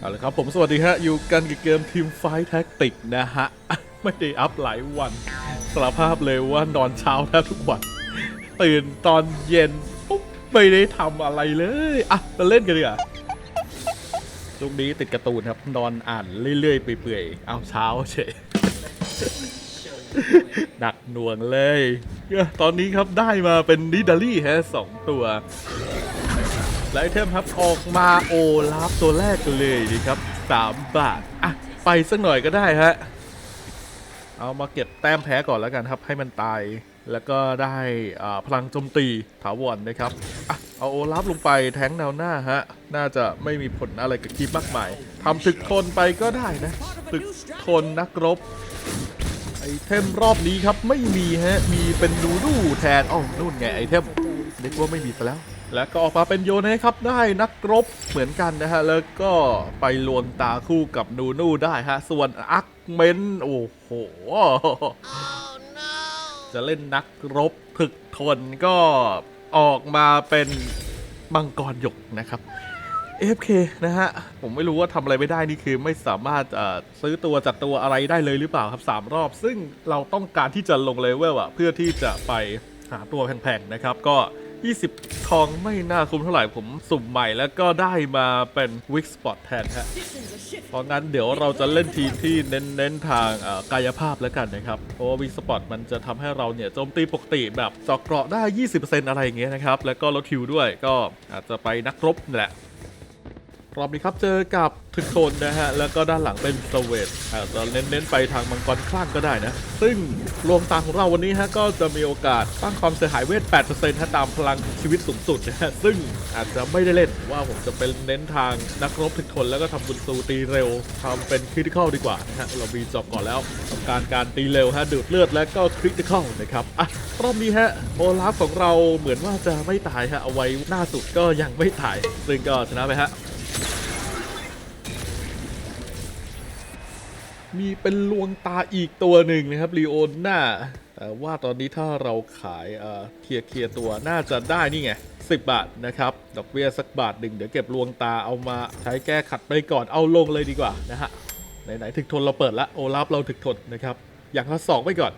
เอาละครับผมสวัสดีฮะ อยู่กันกับเกมทีมไฟแท็กติกนะฮะ ไม่ได้อัพหลายวันสารภาพเลยว่านอนเช้าแทบทุกวัน ตื่นตอนเย็นปุ๊บไม่ได้ทำอะไรเลย อะมาเล่นกันดีกว่าช่วงนี้ติดการ์ตูนครับ นอนอ่านเรื่อยๆเปื่อยๆเอาเช้าเฉยหนักหน่วงเลย ตอนนี้ครับได้มาเป็นนิดาลี่ฮะสองตัว แลเทมครับออกมาโอลาฟตัวแรกกันเลยดีครับ 3 บาท อะ ไปสักหน่อยก็ได้ฮะ เอามาเก็บแต้มแพ้ก่อนแล้วกันครับ ให้มันตาย แล้วก็ได้อ่าพลังโจมตีถาวรนะครับอะเอาโอลาฟลงไปแทงแนวหน้าฮะ น่าจะไม่มีผลอะไรกับคีบมากมายทำตึกทนไปก็ได้นะตึกทนนักรบไอเทมรอบนี้ครับไม่มีฮะ มีเป็นนูนูแทนอ้าวนู่นไงไอเทมนึกว่าไม่มีซะแล้ว แล้วก็ออกมาเป็นโยเนะครับได้นักรบเหมือนกันนะฮะ แล้วก็ไปลวนตาคู่กับนูนูได้ฮะ ส่วนอักเมนโอ้โห จะเล่นนักรบถึกทนก็ออกมาเป็นมังกรหยกนะครับ AFK นะฮะ ผมไม่รู้ว่าทำอะไรไม่ได้นี่คือไม่สามารถเอ่อซื้อตัวจัดตัวอะไรได้เลยหรือเปล่าครับ 3 รอบ ซึ่งเราต้องการที่จะลงเลเวลอะเพื่อที่จะไปหาตัวแพงๆนะครับ ก็ 20 ทองไม่น่าคุ้มเท่าไหร่ผมสุ่มใหม่แล้วก็ได้มาเป็นวิกสปอตแทนฮะเพราะงั้นเดี๋ยวเราจะเล่นทีมที่เน้นเน้นทางกายภาพแล้วกันนะครับเพราะว่าวิกสปอตมันจะทำให้เราเนี่ยโจมตีปกติแบบเจอกเกราะได้ 20%อะไรอย่างเงี้ยนะครับแล้วก็ลดทิวด้วยก็อาจจะไปนักรบนั่แหละ รอบนี้ครับเจอกับทึกโทนนะฮะ แล้วก็ด้านหลังเป็นสเวตอาจจะเน้นๆไปทางมังกรคลั่งก็ได้นะ ซึ่งลวงตาของเราวันนี้ฮะก็จะมีโอกาสตั้งความเสียหายเวท 8%ฮะตามพลังชีวิตสูงสุดนะฮะ ซึ่งอาจจะไม่ได้เล่นว่าผมจะเป็นเน้นทางนักรบทึกทนแล้วก็ทำบุญซูตีเร็วทำเป็นคริติคอลดีกว่านะฮะ เรามีจอบก่อนแล้วต้องการการตีเร็วฮะดูดเลือดและก็คริติคอลนะครับอะรอบนี้ฮะโอลาฟของเราเหมือนว่าจะไม่ตายฮะเอาไว้หน้าสุดก็ยังไม่ตาย ซึ่งก็ชนะไปฮะ มีเป็นลวงตาอีกตัวหนึ่งนะครับลีโอนน่าแต่ว่าตอนนี้ถ้าเราขายเอ่อเคลียร์เคลียร์ตัวน่าจะได้นี่ไง10 บาทนะครับดอกเบี้ยสักบาทหนึ่งเดี๋ยวเก็บลวงตาเอามาใช้แก้ขัดไปก่อนเอาลงเลยดีกว่านะฮะไหนๆถึกทนเราเปิดละโอลาฟเราถึกทนนะครับ อย่างละสองไปก่อน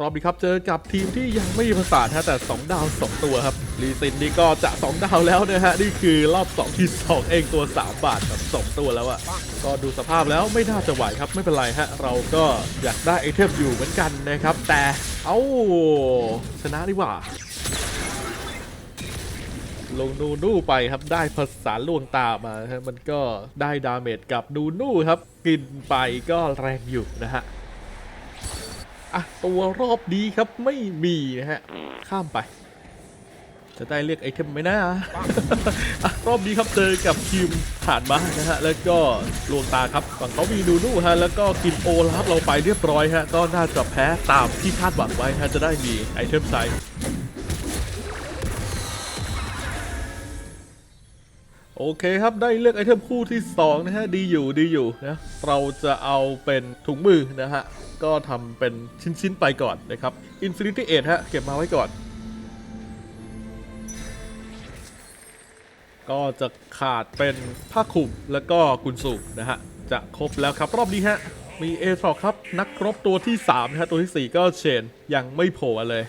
รอบนี้ครับเจอกับทีมที่ยังไม่มีภาษาฮะแต่ 2 ดาว 2 ตัวครับ รีซินนี่ก็จะ 2 ดาวแล้วนะฮะ นี่คือรอบ2ที่2เองตัว 3 บาทกับ 2 ตัวแล้วอะก็ดูสภาพแล้วไม่น่าจะไหวครับไม่เป็นไรฮะ เราก็อยากได้ไอเทมอยู่เหมือนกันนะครับ แต่เอ้าชนะดีกว่า ลงนูนูไปครับได้ภาษาลวงตามาฮะมันก็ได้ดาเมจกับนูนูครับกินไปก็แรงอยู่นะฮะอะตัวรอบนี้ครับไม่มีนะฮะข้ามไป จะได้เรียกไอเทมไหมนะรอบนี้ครับเจอกับทีมผ่านมานะฮะแล้วก็ลวงตาครับฝั่งเขามีนูนูฮะแล้วก็กินโอลาฟเราไปเรียบร้อยฮะก็น่าจะแพ้ตามที่คาดหวังไว้ฮะจะได้มีไอเทมไซส์โอเคครับได้เลือกไอเทมคู่ที่ 2 นะฮะ ดีอยู่ดีอยู่นะเราจะเอาเป็นถุงมือนะฮะ ก็ทำเป็นชิ้น ๆ ไปก่อนนะครับ Infinity 8ฮะ เก็บมาไว้ก่อน ก็จะขาดเป็นผ้าคลุมแล้วก็กุญสูนะฮะ จะครบแล้วครับรอบนี้ฮะ มีเอทอกครับ นักรบตัวที่3นะฮะตัวทีสี่ 4 ก็เชนยังไม่โผล่เลย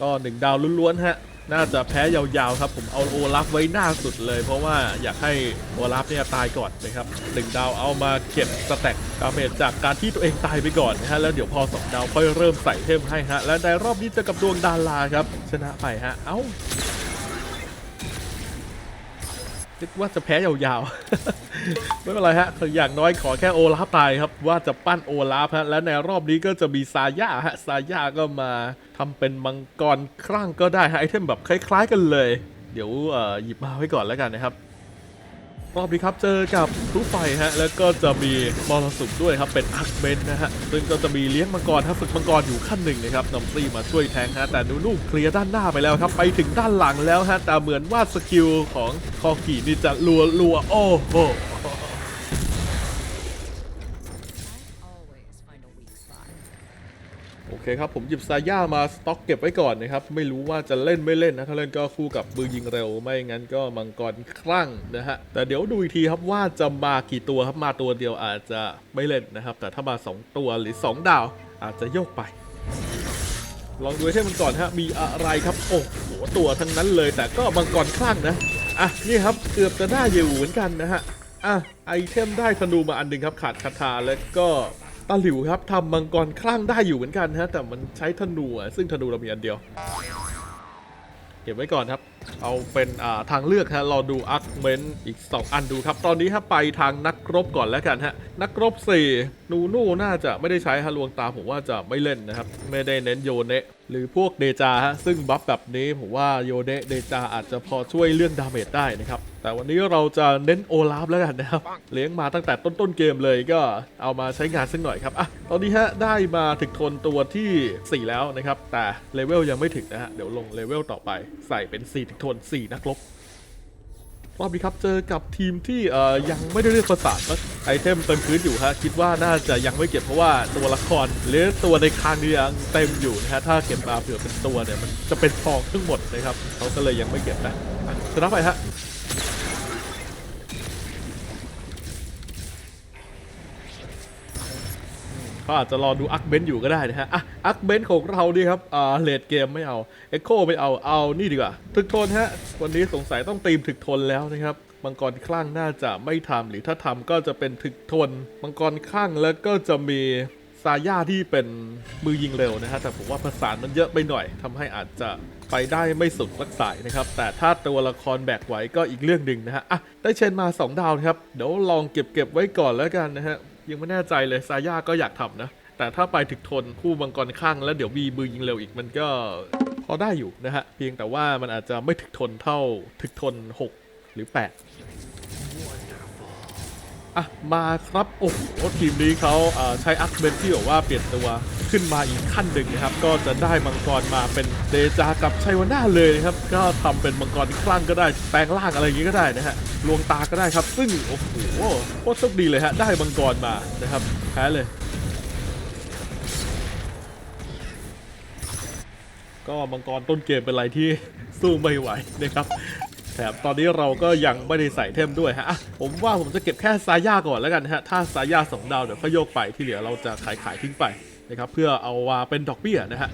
ก็หนึ่งดาวล้วนๆฮะ น่าจะแพ้ยาวๆครับ ผมเอาโอลาฟไว้หน้าสุดเลย เพราะว่าอยากให้โอลาฟเนี่ยตายก่อนนะครับหนึ่งดาวเอามาเก็บสแต็กดาเมจจากการที่ตัวเองตายไปก่อนนะฮะแล้วเดี๋ยวพอสองดาวค่อยเริ่มใส่เทมให้ฮะและในรอบนี้เจอกับดวงดาราครับชนะไปฮะ เอ้า คิดว่าจะแพ้ยาวๆ ไม่เป็นไรฮะอย่างน้อยขอแค่โอลาฟตายครับ ว่าจะปั้นโอลาฟฮะและในรอบนี้ก็จะมีซาย่าฮะซาย่าก็มาทำเป็นมังกรครั่งก็ได้ฮะไอเทมแบบคล้าย ๆ กันเลย เดี๋ยวหยิบมาไว้ก่อนแล้วกันนะครับ รอบนี้ครับเจอกับทูไฟฮะแล้วก็จะมีมรสุมด้วยครับเป็นอักเบนนะฮะซึ่งก็จะมีเลี้ยงมังกรถ้าฝึกมังกรอยู่ขั้นหนึ่งนะครับนำซี่มาช่วยแทงฮะแต่นูนูเคลียร์ด้านหน้าไปแล้วครับไปถึงด้านหลังแล้วฮะแต่เหมือนว่าสกิลของคอกีนี่จะรัวรัวโอ้โห เคครับ ผมหยิบซาย่ามาสต็อกเก็บไว้ก่อนนะครับ ไม่รู้ว่าจะเล่นไม่เล่นนะ ถ้าเล่นก็คู่กับมือยิงเร็ว ไม่งั้นก็มังกรคลั่งนะฮะ แต่เดี๋ยวดูอีกทีครับว่าจะมากี่ตัวครับ มาตัวเดียวอาจจะไม่เล่นนะครับ แต่ถ้ามา 2 ตัวหรือ 2 ดาว อาจจะโยกไป ลองดูไอเทมมันก่อนฮะ มีอะไรครับ โอ้โห ตัวทั้งนั้นเลย แต่ก็มังกรคลั่งนะ อะ นี่ครับ เกือบจะได้อยู่เหมือนกันนะฮะ อะ ไอเทมได้ธนูมาอันหนึงครับ ขาดคาถาแล้วก็ ตาหลิวครับทำมังกรคลั่งได้อยู่เหมือนกันฮะ แต่มันใช้ธนูซึ่งธนูเรามีอันเดียว เก็บไว้ก่อนครับ เอาเป็นาทางเลือกฮะรอดูอาร์คเมนอีก 2 อันดูครับ ตอนนี้ถ้าไปทางนักรบก่อนแล้วกันฮะ นักรบ 4 นูนูน่าจะไม่ได้ใช้ฮะลวงตาผมว่าจะไม่เล่นนะครับ ไม่ได้เน้นโยเนะหรือพวกเดจาฮะซึ่งบัฟแบบนี้ผมว่าโยเนะเดจาอาจจะพอช่วยเรื่องดาเมจได้นะครับ แต่วันนี้เราจะเน้นโอลาฟแล้วกันนะครับ เลี้ยงมาตั้งแต่ต้นๆเกมเลยก็เอามาใช้งานสักหน่อยครับอะตอนนี้ฮะได้มาถึงทนตัวที่ 4 แล้วนะครับ แต่เลเวลยังไม่ถึงนะฮะเดี๋ยวลงเลเวลต่อไปใส่เป็น4ถึงทน4นักรบ รอบนี้ครับเจอกับทีมที่เอ่อยังไม่ได้เลือกประสาก็ไอเทมเต็มพื้นอยู่ฮะคิดว่าน่าจะยังไม่เก็บเพราะว่าตัวละครหรือตัวในคางนี่ยยังเต็มอยู่นะฮะถ้าเก็บมาเผื่อเป็นตัวเนี่ยมันจะเป็นทองทั้งหมดนะครับเขาก็เลยยังไม่เก็บนะชนะไปฮะ เขาอาจจะรอดูอักเบนอยู่ก็ได้นะฮะอะอักเบนของเราดีครับอ่าเลดเกมไม่เอาเอ็กโคไม่เอาเอานี่ดีกว่าถึกทนฮะวันนี้สงสัยต้องตีมถึกทนแล้วนะครับมังกรคลั่งน่าจะไม่ทำหรือถ้าทำก็จะเป็นถึกทนมังกรคลั่งแล้วก็จะมีซาย่าที่เป็นมือยิงเร็วนะฮะแต่ผมว่าภาษานมันเยอะไปหน่อยทำให้อาจจะไปได้ไม่สุดสักสายนะครับ แต่ถ้าตัวละครแบกไหวก็อีกเรื่องหนึ่งนะฮะอะได้เชนมา 2 ดาวนะครับ เดี๋ยวลองเก็บเก็บไว้ก่อนแล้วกันนะฮะ ยังไม่แน่ใจเลยซาย่าก็อยากทำนะ แต่ถ้าไปถึกทนคู่มังกรข้างแล้วเดี๋ยวมีมือยิงเร็วอีกมันก็พอได้อยู่นะฮะ เพียงแต่ว่ามันอาจจะไม่ถึกทนเท่าถึกทน 6 หรือ 8 อะ มาครับ โอ้โหทีมนี้เขาใช้อัคเบนที่บอกว่าเปลี่ยนตัว ขึ้นมาอีกขั้นหนึ่งนะครับ ก็จะได้มังกรมาเป็นเดจากับชัยวนาเลยนะครับ ก็ทำเป็นมังกรคลั่งก็ได้ แปลงร่างอะไรอย่างงี้ก็ได้นะฮะ ลวงตาก็ได้ครับ ซึ่งโอ้โหโคตรโชคดีเลยฮะ ได้มังกรมานะครับ แพ้เลย ก็มังกรต้นเกมเป็นอะไรที่สู้ไม่ไหวนะครับแถมตอนนี้เราก็ยังไม่ได้ใส่เทมด้วยฮะ ผมว่าผมจะเก็บแค่ซาย่าก่อนแล้วกันฮะ ถ้าซาย่าสองดาวเดี๋ยวก็โยกไปที่เหลือเราจะขายขายทิ้งไป นะครับเพื่อเอามาเป็นดอกเบี้ยนะฮะ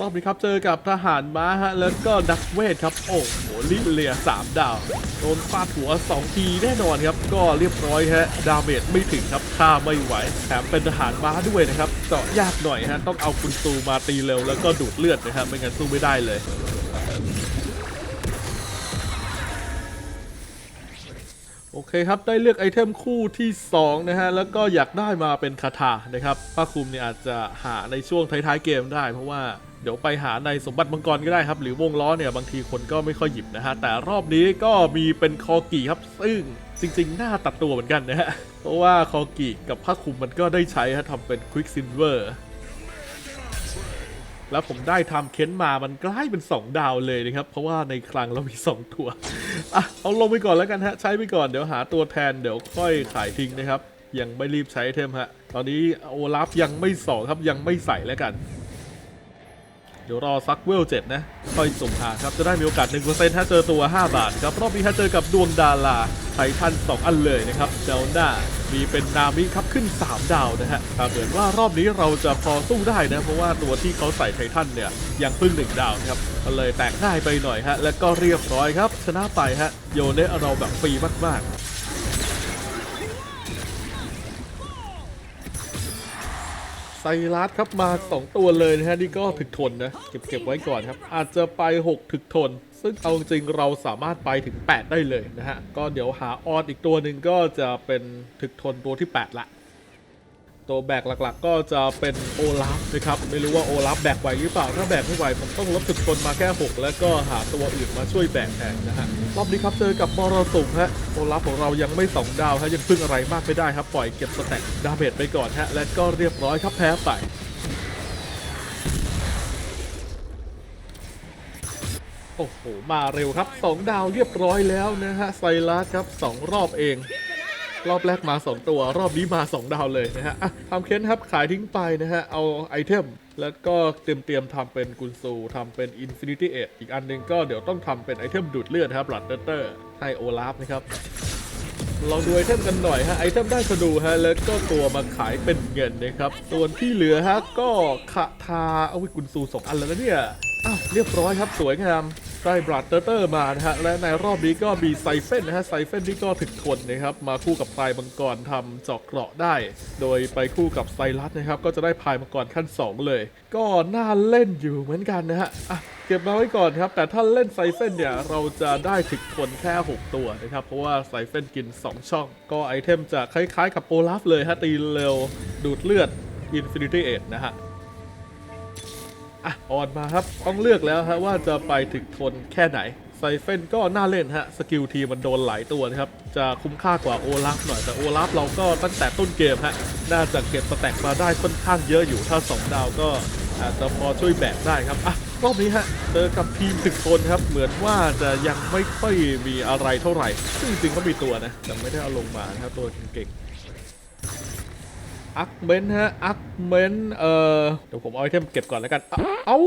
รอบนี้ครับเจอกับทหารม้าฮะแล้วก็ดักเวทครับโอ้โหลิเลียสามดาวโดนฟาดหัว2ทีแน่นอนครับ ก็เรียบร้อยฮะดาเมจไม่ถึงครับฆ่าไม่ไหวแถมเป็นทหารม้าด้วยนะครับเจาะยากหน่อยฮะต้องเอาคุณตูมาตีเร็วแล้วก็ดูดเลือดนะครับไม่งั้นสู้ไม่ได้เลย คครับ ได้เลือกไอเทมคู่ที่ 2 นะฮะ แล้วก็อยากได้มาเป็นคาถานะครับป้าคุมเนี่ยอาจจะหาในช่วงท้ายๆเกมได้ เพราะว่าเดี๋ยวไปหาในสมบัติมังกรก็ได้ครับ หรือวงล้อเนี่ยบางทีคนก็ไม่ค่อยหยิบนะฮะ แต่รอบนี้ก็มีเป็นคอกี่ครับ ซึ่งจริงๆน่าตัดตัวเหมือนกันนะฮะ เพราะว่าคอกี่กับผ้าคลุมมันก็ได้ใช้ฮะทำเป็นควิกซินเวอร์ แล้วผมได้ทำเค้นมามันกลายเป็น 2 ดาวเลยนะครับ เพราะว่าในคลังเรามี 2 ตัวอะเอาลงไปก่อนแล้วกันฮะ ใช้ไปก่อนเดี๋ยวหาตัวแทนเดี๋ยวค่อยขายทิ้งนะครับ ยังไม่รีบใช้เทมฮะ ตอนนี้โอลาฟยังไม่สองครับยังไม่ใส่แล้วกัน เดี๋ยวรอซักเวลเจ็ดนะ ค่อยสุ่มหาครับ จะได้มีโอกาส 1%ถ้าเจอตัว 5 บาทครับ รอบนี้ถ้าเจอกับดวงดาราไททัน2 อันเลยนะครับเดลหน้ามีเป็นนามิครับขึ้น 3 ดาวนะฮะแต่เหมือนว่ารอบนี้เราจะพอสู้ได้นะ เพราะว่าตัวที่เขาใส่ไททันเนี่ยยังเพิ่ง1ดาวครับก็เลยแตกง่ายไปหน่อยฮะ แล้วก็เรียบร้อยครับ ชนะไปฮะ โยนเนะเราแบบฟรีมากๆ ไซรัสครับมา 2 ตัวเลยนะฮะนี่ก็ถึกทนนะ เก็บเก็บไว้ก่อนครับ อาจจะไป 6 ถึกทน ซึ่งเอาจริงเราสามารถไปถึง 8 ได้เลยนะฮะ ก็เดี๋ยวหาออดอีกตัวหนึ่งก็จะเป็นถึกทนตัวที่ 8 ละ ตัวแบกหลักๆ ก็จะเป็นโอลาฟนะครับ ไม่รู้ว่าโอลาฟแบกไหวหรือเปล่า ถ้าแบกไม่ไหวผมต้องลดถึกทนมาแค่6แล้วก็หาตัวอื่นมาช่วยแบกแทนนะฮะ รอบนี้ครับเจอกับมอรสุมฮะ โอลาฟของเรายังไม่2ดาวฮะยังพึ่งอะไรมากไม่ได้ครับ ปล่อยเก็บสแต็กดาเมจไปก่อนฮะ และก็เรียบร้อยครับแพ้ไปโอ้โห มาเร็วครับ 2 ดาวเรียบร้อยแล้วนะฮะไซรัสครับ 2 รอบเอง รอบแรกมา 2 ตัว รอบนี้มา 2 ดาวเลยนะฮะทำเค้นครับขายทิ้งไปนะฮะ เอาไอเทม แล้วก็เตรียมเตรียมทำเป็นกุนซูทำเป็น Infinity Edge อีกอันหนึงก็เดี๋ยวต้องทำเป็นไอเทมดูดเลือดครับ Blood d เตอร์ให้โอลาฟนะครับลองดูไอเทมกันหน่อยฮะไอเทมได้สะดูฮะแล้วก็ตัวมาขายเป็นเงินนะครับ ส่วนที่เหลือฮะก็คาทาเอาไว้กุนซูสองอันแล้วนะเนี่ยอ้าวเรียบร้อยครับสวยงาม ได้บลัดเตอร์เตอร์มานะฮะและในรอบนี้ก็มีไซเฟนนะฮะไซเฟนนี่ก็ถึกทนนะครับมาคู่กับพายมังกรทำเจอกเกราะได้ โดยไปคู่กับไซรัสนะครับก็จะได้พายมังกรขั้น 2 เลย ก็น่าเล่นอยู่เหมือนกันนะฮะอะเก็บมาไว้ก่อนครับ แต่ถ้าเล่นไซเฟนเนี่ยเราจะได้ถึกทนแค่ 6 ตัวนะครับ เพราะว่าไซเฟนกิน 2 ช่อง ก็ไอเทมจะคล้ายๆกับโอลาฟเลยฮะตีเร็วดูดเลือด Infinity Edge นะฮะ อะออนมาครับต้องเลือกแล้วฮะว่าจะไปถึงทนแค่ไหนไซเฟนก็น่าเล่นฮะสกิลทีมันโดนหลายตัวนะครับ จะคุ้มค่ากว่าโอลาฟหน่อยแต่โอลาฟเราก็ตั้งแต่ต้นเกมฮะน่าจะเก็บสแต็กมาได้ค่อนข้างเยอะอยู่ถ้า 2 ดาวก็อาจจะพอช่วยแบกได้ครับอะรอบนี้ฮะเจอกับทีมถึกทนครับ เหมือนว่าจะยังไม่ค่อยมีอะไรเท่าไหร่ ซึ่งจริงๆก็มีตัวนะแต่ไม่ได้เอาลงมานะครับตัวเก่งๆ อักเมนฮะอักเมนเอ่อเดี๋ยวผมเอาไอเทมเก็บก่อนแล้วกันเอ้าเอ้า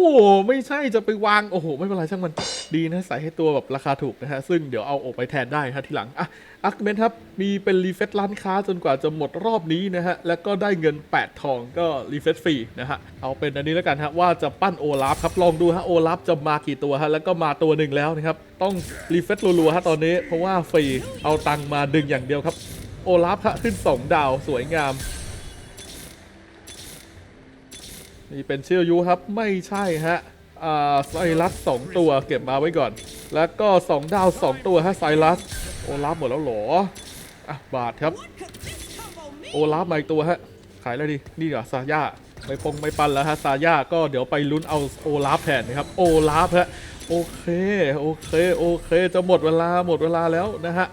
ไม่ใช่จะไปวาง โอ้โห ไม่เป็นไรช่างมันดีนะใส่ให้ตัวแบบราคาถูกนะฮะ ซึ่งเดี๋ยวเอาออกไปแทนได้ฮะทีหลังอะอักเมนครับ มีเป็นรีเฟซร้านค้าจนกว่าจะหมดรอบนี้นะฮะ แล้วก็ได้เงิน 8 ทองก็รีเฟซฟรีนะฮะ เอาเป็นอันนี้แล้วกันฮะว่าจะปั้นโอลาฟครับลองดูฮะโอลาฟจะมากี่ตัวฮะแล้วก็มาตัวหนึ่งแล้วนะครับต้องรีเฟซรัวๆฮะตอนนี้เพราะว่าฟรีเอาตังมาดึงอย่างเดียวครับ โอลาฟฮะขึ้นสองดาวสวยงาม นี่เป็นเชื่อยูครับไม่ใช่ฮะอ่าไซรัสสองตัวเก็บมาไว้ก่อน แล้วก็ 2 ดาว 2 ตัวฮะไซรัส โอลาฟหมดแล้วหรออะบาทครับ โอลาฟมาอีกตัวฮะ ขายอะไรดีนี่เหรอซาย่าไม่ปงไม่ปันแล้วฮะซาย่าก็เดี๋ยวไปลุ้นเอาโอลาฟแทนนะครับ โอลาฟฮะโอเค โอเค โอเค จะหมดเวลาหมดเวลาแล้วนะฮะ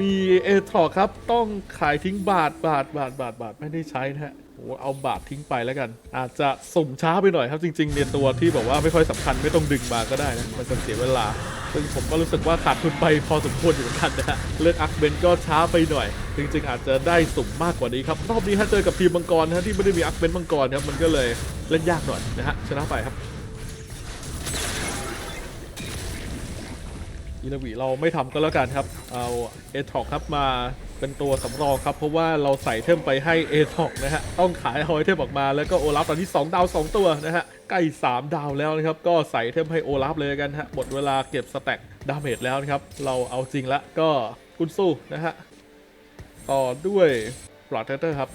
มีเอทอครับ ต้องขายทิ้งบาทบาทบาทบาทบาทไม่ได้ใช้นะฮะ เอาบาททิ้งไปแล้วกัน อาจจะสุ่มช้าไปหน่อยครับจริงๆเนี่ยตัวที่บอกว่าไม่ค่อยสำคัญไม่ต้องดึงมาก็ได้นะมันจะเสียเวลา ซึ่งผมก็รู้สึกว่าขาดทุนไปพอสมควรอยู่เหมือนกันนะฮะเลือกอักเบนก็ช้าไปหน่อย จริงๆ อาจจะได้สุ่มมากกว่านี้ครับรอบนี้ฮะเจอกับทีมมังกรนะที่ไม่ได้มีอักเบนมังกรครับมันก็เลยเล่นยากหน่อยนะฮะชนะไปครับอินาวิเราไม่ทำก็แล้วกันครับ เอาเอทอกครับมา เป็นตัวสำรองครับเพราะว่าเราใส่เทมไปให้เอทอกนะฮะต้องขายเอาไอเทมออกมาแล้วก็โอลาฟตอนนี้2ดาว 2 ตัวนะฮะใกล้ 3 ดาวแล้วนะครับก็ใส่เทมให้โอลาฟเลยกันฮะหมดเวลาเก็บสแต็กดาเมจแล้วนะครับเราเอาจริงละก็คุณสู้นะฮะต่อด้วยปลอดเตอร์ครับ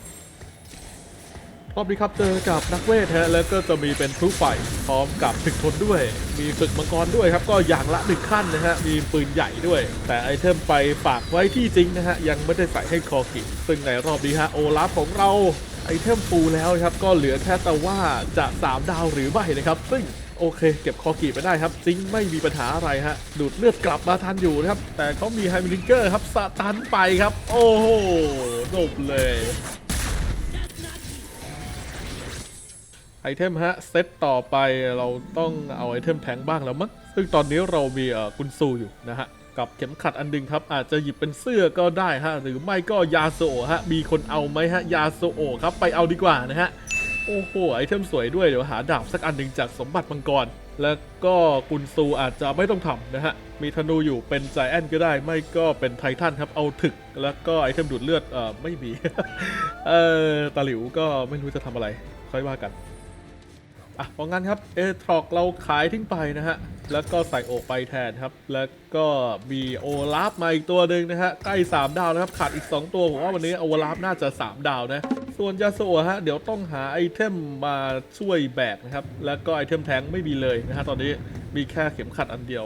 รอบนี้ครับเจอกับนักเวทฮะแล้วก็จะมีเป็นพลุไฟพร้อมกับถึกทนด้วย มีฝึกมังกรด้วยครับ ก็อย่างละหนึ่งขั้นนะฮะมีปืนใหญ่ด้วย แต่ไอเทมไปฝากไว้ที่จริงนะฮะยังไม่ได้ใส่ให้คอกิซึ่งในรอบนี้ฮะโอลาฟของเราไอเทมฟูลแล้วครับก็เหลือแค่แต่ว่าจะ 3 ดาวหรือไม่นะครับ ซึ่งโอเค เก็บคอกีไปได้ครับจิงไม่มีปัญหาอะไรฮะ ดูดเลือดกลับมาทันอยู่นะครับ แต่เขามีไฮมิลิงเกอร์ครับสตันไปครับ โอ้โหจบเลย เทมฮะเซตต่อไปเราต้องเอาไอเทมแทงบ้างแล้วมั้งซึ่งตอนนี้เรามีกุนซูอยู่นะฮะกับเข็มขัดอันหนึงครับ อาจจะหยิบเป็นเสื้อก็ได้ฮะ หรือไม่ก็ยาโซโอะฮะ มีคนเอาไหมฮะ ยาโซโอะครับ ไปเอาดีกว่านะฮะ โอ้โห ไอเทมสวยด้วย เดี๋ยวหาดาบสักอันหนึ่งจากสมบัติมังกร แล้วก็กุนซูอาจจะไม่ต้องทำนะฮะ มีธนูอยู่เป็นใจแอนก็ได้ ไม่ก็เป็นไททันครับ เอาถึก แล้วก็ไอเทมดูดเลือด เอ่อ ไม่มี เออตาหลิวก็ไม่รู้จะทำอะไร ค่อยว่ากัน อะเพราะงั้นครับเอทรอกเราขายทิ้งไปนะฮะ แล้วก็ใส่โอกไปแทนครับ แล้วก็มีโอลาฟมาอีกตัวหนึ่งนะฮะ ใกล้ 3 ดาวนะครับ ขาดอีก 2 ตัว ผมว่าวันนี้โอลาฟน่าจะ 3 ดาวนะ ส่วนยาโซะฮะ เดี๋ยวต้องหาไอเทมมาช่วยแบกนะครับ แล้วก็ไอเทมแทงไม่มีเลยนะฮะตอนนี้มีแค่เข็มขัดอันเดียว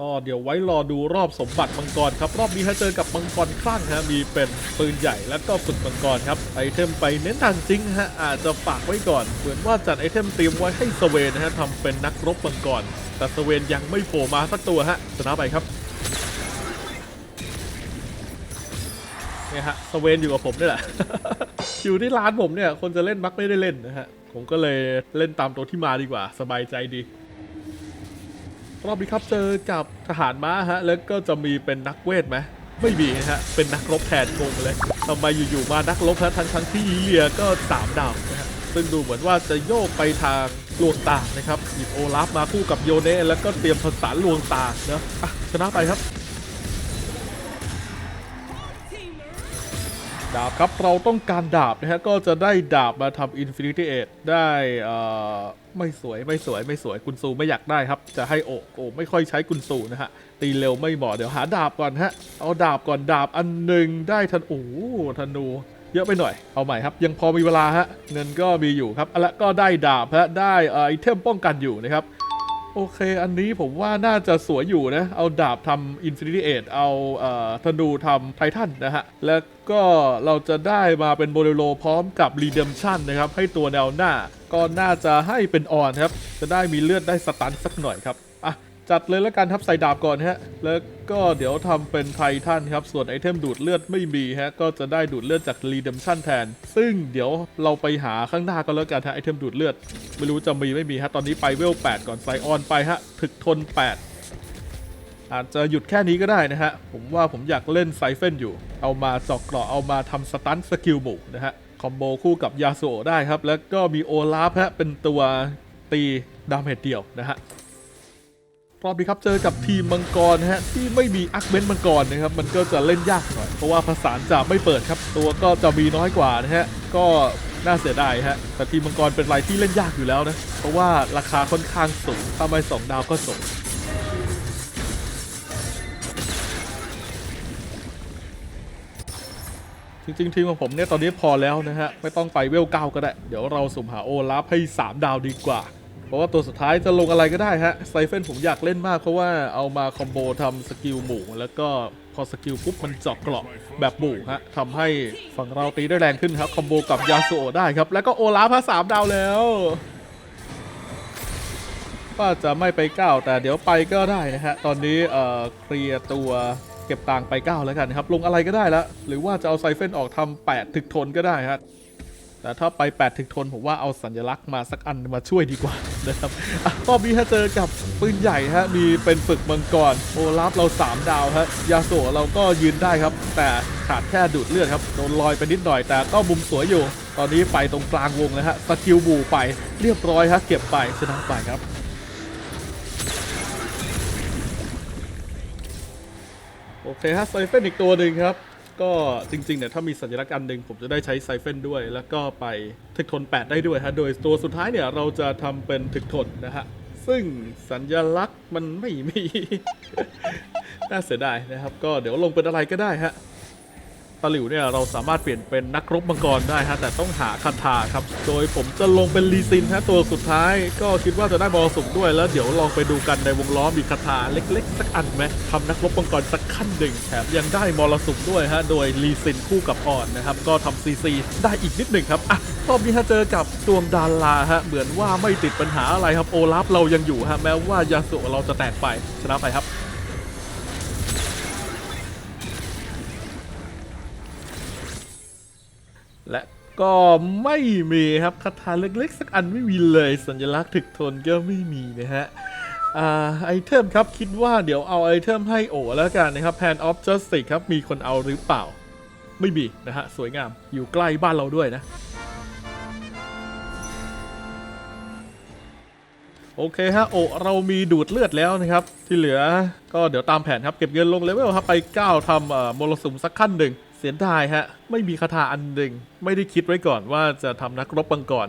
ก็เดี๋ยวไว้รอดูรอบสมบัติมังกรครับรอบนี้ฮะเจอกับมังกรคลั่งฮะมีเป็นปืนใหญ่แล้วก็ฝึกมังกรครับไอเทมไปเน้นทางจริงฮะอาจจะฝากไว้ก่อน เหมือนว่าจัดไอเทมเตรียมไว้ให้สเวนนะฮะทำเป็นนักรบมังกรแต่สเวนยังไม่โผล่มาสักตัวฮะชนะไปครับเนี่ยฮะสเวนอยู่กับผมนี่แหละอยู่ที่ร้านผมเนี่ยคนจะเล่นมักไม่ได้เล่นนะฮะผมก็เลยเล่นตามตัวที่มาดีกว่า สบายใจดี รอบนี้ครับเจอกับทหารม้าฮะ แล้วก็จะมีเป็นนักเวทไหมไม่มีฮะ เป็นนักรบแทนงงเลยทำไมอยู่ๆมานักรบฮะทั้งทั้งที่อีเลียก็3ดาวนะฮะซึ่งดูเหมือนว่าจะโยกไปทางลวงตานะครับหยิบโอลาฟมาคู่กับโยเนะแล้วก็เตรียมผสานลวงตาเนอะอะชนะไปครับดาบครับเราต้องการดาบนะฮะก็จะได้ดาบมาทำ Infinity e ได้เอ่อไไม่สวยไม่สวยไม่สวยกุนซูไม่อยากได้ครับ จะให้โอโอไม่ค่อยใช้กุนซูนะฮะ ตีเร็วไม่เหมาะเดี๋ยวหาดาบก่อนฮะ เอาดาบก่อนดาบอันหนึ่งได้ทันโอ้ธนู เยอะไปหน่อย เอาใหม่ครับ ยังพอมีเวลาฮะ เงินก็มีอยู่ครับและก็ได้ดาบฮะได้ไอเทมป้องกันอยู่นะครับ โอเค อันนี้ผมว่าน่าจะสวยอยู่นะ เอาดาบทำ Infinity e เอาเอ่อธนูทำไททันนะฮะ แล้วก็เราจะได้มาเป็นโมเดโลพร้อมกับ Redemption นะครับ ให้ตัวแนวหน้า ก็น่าจะให้เป็นออนครับ จะได้มีเลือดได้สตันสักหน่อยครับ อะ จัดเลยแล้วกันครับใส่ดาบก่อนฮะ แล้วก็เดี๋ยวทำเป็นไททันครับ ส่วนไอเทมดูดเลือดไม่มีฮะ ก็จะได้ดูดเลือดจาก Redemption แทน ซึ่งเดี๋ยวเราไปหาข้างหน้าก็แล้วกันฮะไอเทมดูดเลือด ไม่รู้จะมีไม่มีฮะ ตอนนี้ไปเวล 8 ก่อนไซออนไปฮะ ถึกทน 8อาจจะหยุดแค่นี้ก็ได้นะฮะ ผมว่าผมอยากเล่นไซเฟนอยู่ เอามาจอกเกราะเอามาทำสตันสกิลบุกนะฮะ คอมโบคู่กับยาโซได้ครับ แล้วก็มีโอลาฟฮะเป็นตัวตีดาเมจเดียวนะฮะรอบนี้ครับเจอกับทีมมังกรฮะที่ไม่มีอักเบนมังกรนะครับมันก็จะเล่นยากหน่อยเพราะว่าภาษานจะไม่เปิดครับ ตัวก็จะมีน้อยกว่านะฮะก็น่าเสียดายฮะแต่ทีมมังกรเป็นอะไรที่เล่นยากอยู่แล้วนะเพราะว่าราคาค่อนข้างสูงถ้าไม่สองดาวก็สูง จริงๆทีมของผมเนี่ยตอนนี้พอแล้วนะฮะ ไม่ต้องไปเวลเก้าก็ได้ เดี๋ยวเราสุ่มหาโอลาฟให้ 3 ดาวดีกว่า เพราะว่าตัวสุดท้ายจะลงอะไรก็ได้ฮะไซเฟนผมอยากเล่นมากเพราะว่าเอามาคอมโบทำสกิลหมู่ แล้วก็พอสกิลปุ๊บมันเจาะเกราะแบบหมู่ฮะทำให้ฝั่งเราตีได้แรงขึ้นครับคอมโบกับยาสุโอได้ครับแล้วก็โอลาฟสามดาวแล้วก็จะไม่ไปเก้าแต่เดี๋ยวไปก็ได้นะฮะตอนนี้เอ่อเคลียร์ตัว เก็บตังไปเก้าแล้วกันครับ ลงอะไรก็ได้แล้ว หรือว่าจะเอาไซเฟนออกทำแปดถึกทนก็ได้ฮะแต่ถ้าไป8ถึงทนผมว่าเอาสัญลักษณ์มาสักอันมาช่วยดีกว่านะครับอะรอบนี้ฮะเจอกับปืนใหญ่ฮะมีเป็นฝึกมังกรโอลาฟเรา 3 ดาวฮะยาโสเราก็ยืนได้ครับ แต่ขาดแค่ดูดเลือดครับโดนลอยไปนิดหน่อยแต่ก็มุมสวยอยู่ ตอนนี้ไปตรงกลางวงเลยฮะสกิลบูไปเรียบร้อยฮะเก็บไปชนะไปครับ เคฮะไซเฟนอีกตัวหนึ่งครับ ก็จริงๆเนี่ยถ้ามีสัญลักษณ์อันหนึ่งผมจะได้ใช้ไซเฟนด้วย แล้วก็ไปถึกทน 8 ได้ด้วยฮะโดยตัวสุดท้ายเนี่ยเราจะทำเป็นถึกทนนะฮะซึ่งสัญลักษณ์มันไม่มี น่าเสียดายนะครับ ก็เดี๋ยวลงเป็นอะไรก็ได้ฮะ ตะหลิวเนี่ยเราสามารถเปลี่ยนเป็นนักรบมังกรได้ฮะแต่ต้องหาคาถาครับ โดยผมจะลงเป็นลีซินฮะตัวสุดท้าย ก็คิดว่าจะได้บอสุกด้วยแล้วเดี๋ยวลองไปดูกันในวงล้อมีคาถาเล็ก ๆ สักอันไหมทำนักรบมังกรสักขั้นหนึ่งแถมยังได้มรสุมด้วยฮะโดยลีซินคู่กับอ่อนนะครับก็ทำซีซีได้อีกนิดหนึ่งครับอะรอบนี้ฮะเจอกับดวงดาราฮะเหมือนว่าไม่ติดปัญหาอะไรครับโอลาฟเรายังอยู่ฮะแม้ว่ายาสุเราจะแตกไปชนะไปครับ และ ก็ไม่มีครับคาถาเล็กๆ สักอันไม่มีเลย สัญลักษณ์ถึกทนก็ไม่มีนะฮะอ่าไอเทมครับคิดว่าเดี๋ยวเอาไอเทมให้โอแล้วกันนะครับ Pan of Justice ครับมีคนเอาหรือเปล่า ไม่มีนะฮะสวยงามอยู่ใกล้บ้านเราด้วยนะ โอเคฮะโอเรามีดูดเลือดแล้วนะครับ ที่เหลือก็เดี๋ยวตามแผนครับเก็บเงินลงเลเวลครับไป 9ทำเอ่อมรสุมสักขั้นหนึ่ง เสียดายฮะ ไม่มีคาถาอันหนึ่งไม่ได้คิดไว้ก่อนว่าจะทำนักรบมังกร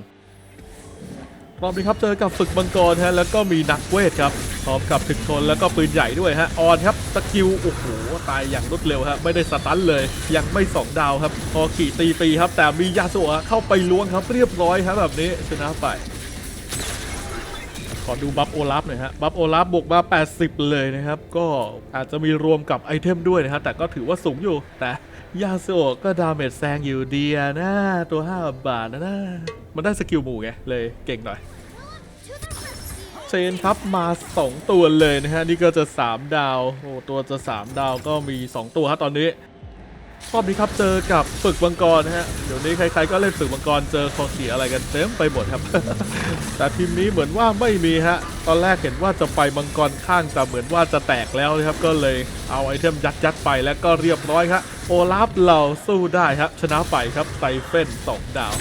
รอบนี้ครับเจอกับฝึกมังกรฮะแล้วก็มีนักเวทครับพร้อมกับถึกทนแล้วก็ปืนใหญ่ด้วยฮะออนครับสกิลโอ้โหตายอย่างรวดเร็วฮะไม่ได้สตันเลย ยังไม่สองดาวครับพอขี่ตีปีครับ แต่มียาโซะเข้าไปล้วงครับเรียบร้อยครับแบบนี้ชนะไป ขอดูบัฟโอลาฟหน่อยฮะบัฟโอลาฟบวกมา 80 เลยนะครับ ก็อาจจะมีรวมกับไอเทมด้วยนะฮะแต่ก็ถือว่าสูงอยู่แต่ ยาโอะก็ดาเมจแซงอยู่ดีอะนะ ตัว 5 บาทนะนะ มันได้สกิลหมู่ไง เลยเก่งหน่อย เชนครับมา 2 ตัวเลยนะฮะ นี่ก็จะ 3 ดาว โอ้ตัวจะ 3 ดาวก็มี 2 ตัวฮะตอนนี้ รอบนี้ครับเจอกับฝึกบังกรนะฮะเดี๋ยวนี้ใครๆก็เล่นฝึกบังกรเจอคอเสียอะไรกันเต็มไปหมดครับ แต่ทีมนี้เหมือนว่าไม่มีฮะตอนแรกเห็นว่าจะไปบังกรข้างแต่เหมือนว่าจะแตกแล้วนะครับก็เลยเอาไอเทมยัดยัดๆไปแล้วก็เรียบร้อยครับโอลาฟเราสู้ได้ครับชนะไปครับไซเฟนสองดาว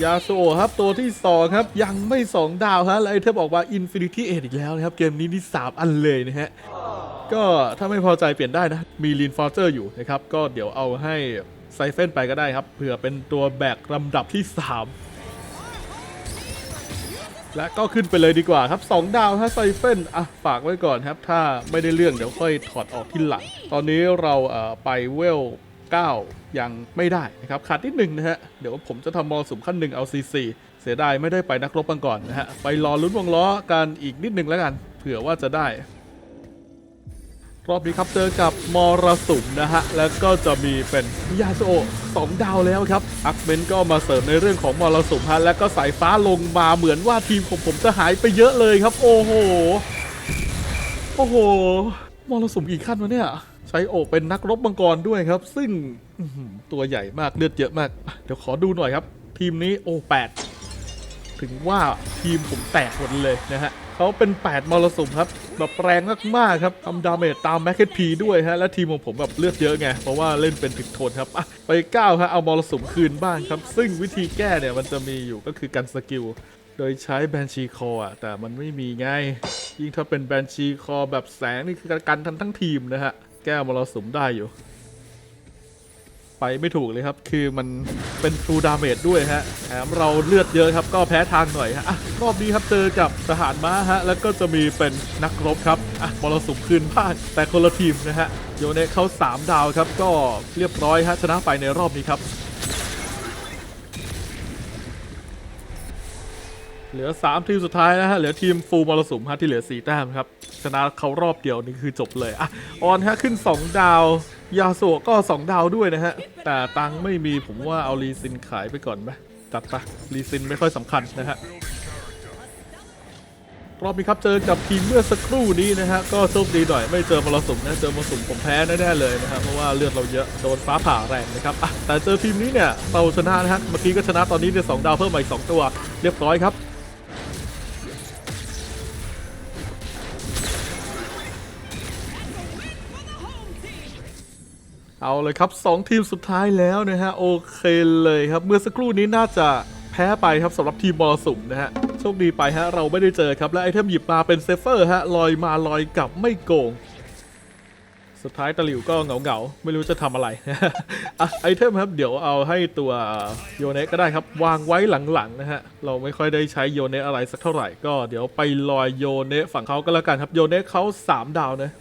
ยาโซครับตัวที่ 2 ครับ ยังไม่ 2 ดาวฮะและไอเทมออกมา Infinity Edge อีกแล้วนะครับ เกมนี้นี่ 3 อันเลยนะฮะ ก็ถ้าไม่พอใจเปลี่ยนได้นะ มีลีนฟอร์เจอร์อยู่นะครับ ก็เดี๋ยวเอาให้ไซเฟนไปก็ได้ครับเผื่อเป็นตัวแบกลำดับที่ 3 และก็ขึ้นไปเลยดีกว่าครับ 2 ดาวฮะไซเฟนอะฝากไว้ก่อนครับ ถ้าไม่ได้เรื่องเดี๋ยวค่อยถอดออกที่หลัง ตอนนี้เราไปเวล 9 ยังไม่ได้นะครับขาดนิดหนึ่งนะฮะ เดี๋ยวผมจะทำมอสุมขั้นหนึ่งเอา CC เสียดายไม่ได้ไปนักรบกันก่อนนะฮะ ไปรอลุ้นวงล้อกันอีกนิดหนึ่งแล้วกัน เผื่อว่าจะได้ รอบนี้ครับเจอกับมรสุมนะฮะ แล้วก็จะมีเป็นยาโซโอะสองดาวแล้วครับอักเมนก็มาเสริมในเรื่องของมรสุมฮะแล้วก็สายฟ้าลงมาเหมือนว่าทีมของผมจะหายไปเยอะเลยครับ โอ้โหโอ้โหมรสุมกี่ขั้นวะเนี่ย ช้โอเป็นนักรบมังกรด้วยครับ ซึ่งตัวใหญ่มากเลือดเยอะมาก เดี๋ยวขอดูหน่อยครับ ทีมนี้โอแปดถึงว่าทีมผมแตกหมดเลยนะฮะเขาเป็น 8 มรสุมครับแบบแรงมากๆครับทำดาเมจตามแมคเก็ตพีด้วยฮะและทีมของผมแบบเลือดเยอะไง เพราะว่าเล่นเป็นถึกทนครับไป9ฮะเอามรสุมคืนบ้างครับ ซึ่งวิธีแก้เนี่ยมันจะมีอยู่ก็คือการสกิลโดยใช้แบนชีคออะแต่มันไม่มีไง ยิ่งถ้าเป็นแบนชีคอแบบแสงนี่คือการกันทั้งทั้งทีมนะฮะ แก้มรสุมได้อยู่ ไปไม่ถูกเลยครับ คือมันเป็นฟูดาเมจด้วยฮะแถมเราเลือดเยอะครับ ก็แพ้ทางหน่อยฮะรอบนี้ครับเจอกับทหารม้าฮะ แล้วก็จะมีเป็นนักรบครับอะมรสุมคืนบ้านแต่คนละทีมนะฮะโยเนเขา3 ดาวครับ ก็เรียบร้อยฮะชนะไปในรอบนี้ครับ เหลือ 3 ทีมสุดท้ายนะฮะ เหลือทีมฟูลมรสุมฮะที่เหลือ 4 แต้มครับ ชนะเขารอบเดียวนี่คือจบเลยอะออนฮะขึ้น 2 ดาว ยาโซก็ 2 ดาวด้วยนะฮะ แต่ตังไม่มีผมว่าเอารีซินขายไปก่อนไหมจัดปะรีซินไม่ค่อยสำคัญนะฮะรอบนี้ครับเจอกับทีมเมื่อสักครู่นี้นะฮะก็โชคดีหน่อยไม่เจอมรสุมนะเจอมรสุมผมแพ้แน่ๆเลยนะฮะเพราะว่าเลือดเราเยอะโดนฟ้าผ่าแรงนะครับแต่เจอทีมนี้เนี่ยเราชนะนะฮะเมื่อกี้ก็ชนะตอนนี้เนี่ยสองดาวเพิ่มมาอีกสองตัว เรียบร้อยครับ เอาเลยครับ 2 ทีมสุดท้ายแล้วนะฮะ โอเคเลยครับ เมื่อสักครู่นี้น่าจะแพ้ไปครับสำหรับทีมมรสุมนะฮะ โชคดีไปฮะ เราไม่ได้เจอครับ และไอเทมหยิบมาเป็นเซฟเฟอร์ฮะ ลอยมาลอยกลับไม่โกง สุดท้ายตะหลิวก็เหงาเงาไม่รู้จะทำอะไรอะไอเทมครับ เดี๋ยวเอาให้ตัวโยเนะก็ได้ครับ วางไว้หลังๆนะฮะ เราไม่ค่อยได้ใช้โยเนะอะไรสักเท่าไหร่ ก็เดี๋ยวไปลอยโยเนะฝั่งเขาก็แล้วกันครับ โยเนะเขา3 ดาวนะ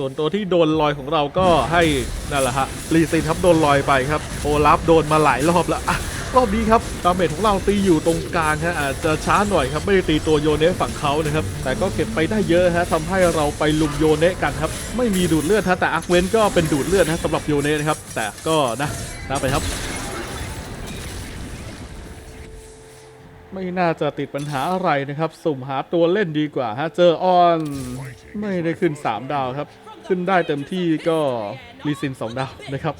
ส่วนตัวที่โดนลอยของเราก็ให้นั่นแหละฮะรีซินครับโดนลอยไปครับโอลาฟโดนมาหลายรอบแล้วอะรอบนี้ครับดาเมจของเราตีอยู่ตรงกลางฮะอาจจะช้าหน่อยครับไม่ได้ตีตัวโยเนะฝั่งเขานะครับแต่ก็เก็บไปได้เยอะฮะทำให้เราไปลุมโยเนะกันครับไม่มีดูดเลือดฮะแต่อาร์คเวนก็เป็นดูดเลือดนะสำหรับโยเนะนะครับแต่ก็นะนะไปครับ ไม่น่าจะติดปัญหาอะไรนะครับ สุ่มหาตัวเล่นดีกว่าฮะเจอออน ไม่ได้ขึ้น 3 ดาวครับ ขึ้นได้เต็มที่ก็รีซิน2ดาวนะครับ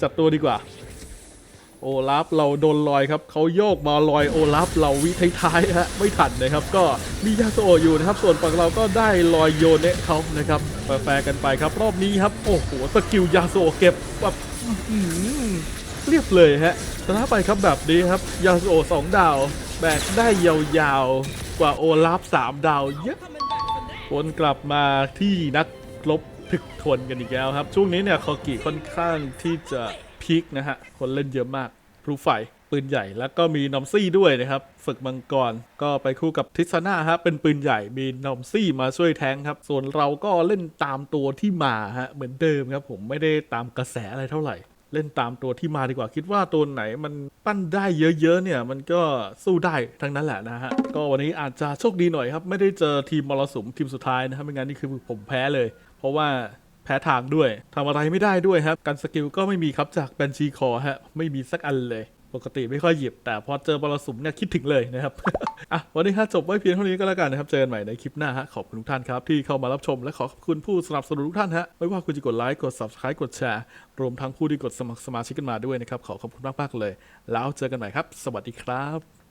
จัดตัวดีกว่า โอลาฟเราโดนลอยครับเขาโยกมาลอยโอลาฟเราวิท้ายๆฮะไม่ทันนะครับ ก็มียาโซอยู่นะครับ ส่วนฝั่งเราก็ได้ลอยโยเนะเขานะครับแฟร์กันไปครับ รอบนี้ครับโอ้โหสกิลยาโซเก็บแบบเรียบเลยฮะชนะไปครับแบบนี้ครับยาโซสองดาวแบกได้ยาวๆกว่าโอลาฟสามดาวเยอะวนกลับมาที่นักรบึกทนกันอีกแล้วครับ ช่วงนี้เนี่ยคอกิค่อนข้างที่จะพีคนะฮะ คนเล่นเยอะมากพลูไฟปืนใหญ่แล้วก็มีนอมซี่ด้วยนะครับ ฝึกมังกรก็ไปคู่กับทิศนาฮะเป็นปืนใหญ่มีนอมซี่มาช่วยแทงครับ ส่วนเราก็เล่นตามตัวที่มาฮะเหมือนเดิมครับ ผมไม่ได้ตามกระแสอะไรเท่าไหร่เล่นตามตัวที่มาดีกว่าคิดว่าตัวไหนมันปั้นได้เยอะๆเนี่ย มันก็สู้ได้ทั้งนั้นแหละนะฮะ ก็วันนี้อาจจะโชคดีหน่อยครับ ไม่ได้เจอทีมมรสุมทีมสุดท้ายนะครับไม่งั้นนี่คือผมแพ้เลย ราะว่าแพ้ทางด้วยทำอะไรไม่ได้ด้วยครับการสกิลก็ไม่มีครับจากแบนชีคอฮะ ไม่มีสักอันเลย ปกติไม่ค่อยหยิบ แต่พอเจอมรสุมเนี่ยคิดถึงเลยนะครับ อะ วันนี้ฮะจบไว้เพียงเท่านี้ก็แล้วกันนะครับ เจอกันใหม่ในคลิปหน้าฮะ ขอบคุณทุกท่านครับ ที่เข้ามารับชมและขอขอบคุณผู้สนับสนุนทุกท่านฮะ ไม่ว่าคุณจะกดไลค์ กด subscribe กดแชร์ รวมทั้งผู้ที่กดสมัครสมาชิกกันมาด้วยนะครับ ขอขอบคุณมากๆเลย แล้วเจอกันใหม่ครับ สวัสดีครับ